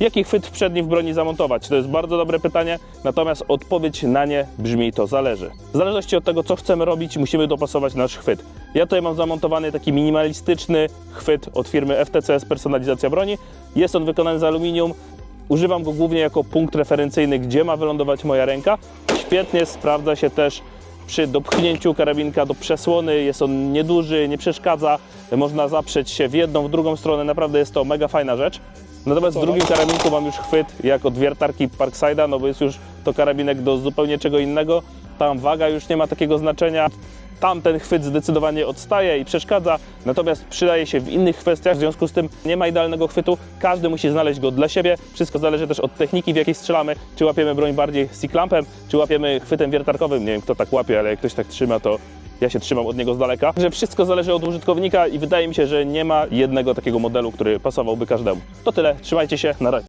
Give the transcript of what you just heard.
Jaki chwyt przedni w broni zamontować? To jest bardzo dobre pytanie, natomiast odpowiedź na nie brzmi to zależy. W zależności od tego, co chcemy robić, musimy dopasować nasz chwyt. Ja tutaj mam zamontowany taki minimalistyczny chwyt od firmy FTCS Personalizacja Broni. Jest on wykonany z aluminium. Używam go głównie jako punkt referencyjny, gdzie ma wylądować moja ręka. Świetnie sprawdza się też przy dopchnięciu karabinka do przesłony. Jest on nieduży, nie przeszkadza. Można zaprzeć się w jedną, w drugą stronę. Naprawdę jest to mega fajna rzecz. Natomiast w drugim karabinku mam już chwyt jak od wiertarki Parkside'a, no bo jest już to karabinek do zupełnie czego innego. Tam waga już nie ma takiego znaczenia. Tam ten chwyt zdecydowanie odstaje i przeszkadza, natomiast przydaje się w innych kwestiach, w związku z tym nie ma idealnego chwytu, każdy musi znaleźć go dla siebie. Wszystko zależy też od techniki, w jakiej strzelamy, czy łapiemy broń bardziej C-clampem, czy łapiemy chwytem wiertarkowym. Nie wiem kto tak łapie, ale jak ktoś tak trzyma, to ja się trzymam od niego z daleka. Że wszystko zależy od użytkownika i wydaje mi się, że nie ma jednego takiego modelu, który pasowałby każdemu. To tyle, trzymajcie się, na razie.